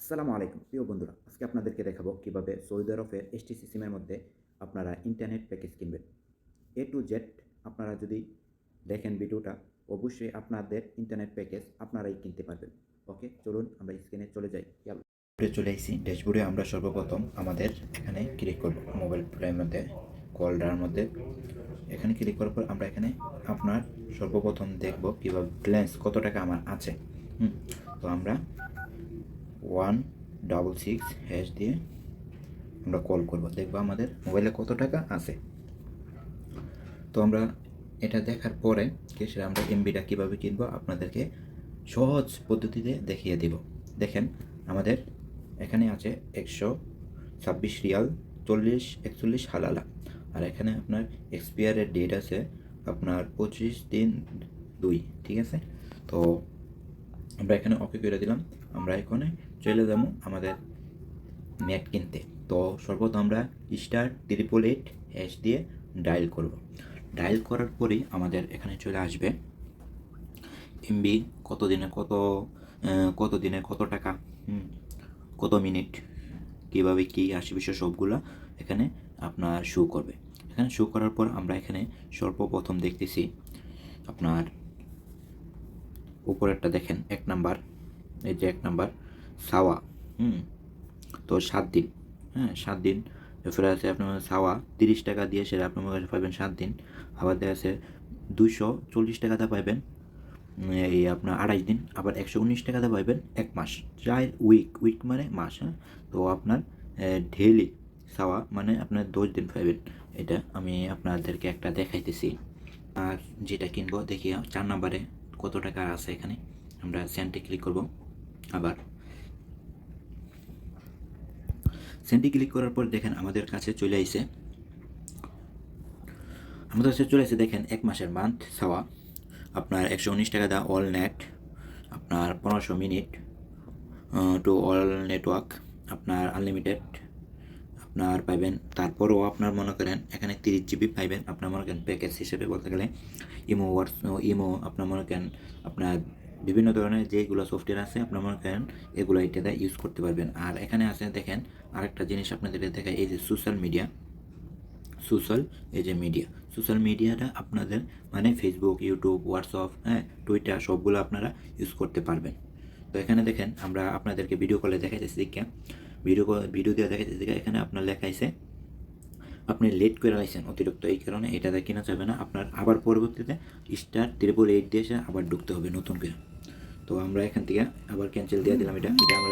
আসসালামু আলাইকুম। প্রিয় বন্ধুরা, আজকে আপনাদেরকে দেখাবো কীভাবে সৌদি আরবের এসটিসি সিমের মধ্যে আপনারা ইন্টারনেট প্যাকেজ কিনবেন। এ টু জেড আপনারা যদি দেখেন ভিডিওটা, অবশ্যই আপনাদের ইন্টারনেট প্যাকেজ আপনারাই কিনতে পারবেন। ওকে চলুন আমরা স্ক্রিনে চলে যাই। চলে এসেছি। ড্যাশবোর্ডে আমরা সর্বপ্রথম আমাদের এখানে ক্লিক করব। মোবাইল প্লের মধ্যে কলডার মধ্যে। এখানে ক্লিক করার পর আমরা এখানে আপনার সর্বপ্রথম দেখব কীভাবে ব্যালেন্স কত টাকা আমার আছে। হুম, তো আমরা ওয়ান ডাবল সিক্স হ্যাশ দিয়ে আমরা কল করব। দেখব আমাদের মোবাইলে কত টাকা আছে। তো আমরা এটা দেখার পরে সেটা আমরা এমবিটা কীভাবে কিনবো আপনাদেরকে সহজ পদ্ধতিতে দেখিয়ে দিব। দেখেন আমাদের এখানে আছে একশো ছাব্বিশ রিয়াল চল্লিশ একচল্লিশ হালালা। আর এখানে আপনার এক্সপায়ারের ডেট আছে আপনার পঁচিশ দিন দুই, ঠিক আছে? তো আমরা এখানে ওকে করে দিলাম। আমরা এখানে চলে যাব আমাদের নেট কিনতে। তো সর্বপ্রথম আমরা স্টার ট্রিপল এইট হ্যাশ দিয়ে ডায়াল করব। ডায়াল করার পরেই আমাদের এখানে চলে আসবে এমবি কত দিনে কত কত দিনে কত টাকা কত মিনিট, কীভাবে কী আসে বিষয় সবগুলো এখানে আপনার শো করবে। এখানে শো করার পর আমরা এখানে সর্বপ্রথম দেখতেছি আপনার উপরেরটা দেখেন এক নাম্বার এই যে এক নাম্বার সাওয়া হুম তো সাত দিন হ্যাঁ সাত দিন এরপরে আছে আপনার সাওয়া তিরিশ টাকা দিয়ে সেটা আপনার কাছে পাবেন সাত দিন আবার দেখা আছে দুইশো চল্লিশ টাকাতে পাইবেন উম, এই আপনার আড়াই দিন আবার একশো উনিশ টাকাতে পাইবেন এক মাস চার উইক উইক মানে মাস হ্যাঁ তো আপনার ডেইলি সাওয়া মানে আপনার দশ দিন পাইবেন এটা আমি আপনাদেরকে একটা দেখাইতেছি আর যেটা কিনবো দেখি চার নাম্বারে কত টাকা আছে এখানে? আমরা সেন্টে ক্লিক করব। আবার সেন্টে ক্লিক করার পর দেখেন আমাদের কাছে চলে আইছে আমাদের কাছে চলে আসে দেখেন এক মাসের মান্থ ছাওয়া। আপনার একশো উনিশ টাকা দা অল নেট আপনার পনেরোশো মিনিট টু অল নেটওয়ার্ক আপনার আনলিমিটেড আপনার পাইবেন, তারপরেও আপনার মনে করেন এখানে তিরিশ জিবি পাইবেন, আপনার মনে করেন প্যাকেজ হিসেবে বলতে গেলে ইমো হোয়াটস ইমো আপনার মনে করেন আপনার বিভিন্ন ধরনের যেগুলো সফটওয়্যার আছে, আপনার মনে করেন এগুলো এটাতে ইউজ করতে পারবেন। আর এখানে আছে দেখেন আরেকটা জিনিস আপনাদের দেখায় এই যে সোশ্যাল মিডিয়া সোশ্যাল এই যে মিডিয়া সোশ্যাল মিডিয়াটা আপনাদের মানে ফেসবুক ইউটিউব হোয়াটসঅ্যাপ হ্যাঁ টুইটার সবগুলো আপনারা ইউজ করতে পারবেন। তো এখানে দেখেন আমরা আপনাদেরকে ভিডিও কলে দেখাইতেছি দেখে ভিডিও ভিডিও দেওয়া দেখা যাচ্ছে এখানে আপনার লেখা লেখাইছে, আপনি লেট করে রাখছেন অতিরিক্ত। এই কারণে এটাতে কিনা যাবে না। আপনার আবার পরবর্তীতে স্টার ত্রিপুল এইট দিয়ে আবার ঢুকতে হবে নতুন করে। তো আমরা এখান থেকে আবার ক্যান্সেল দিয়ে দিলাম এটা। এটা আমরা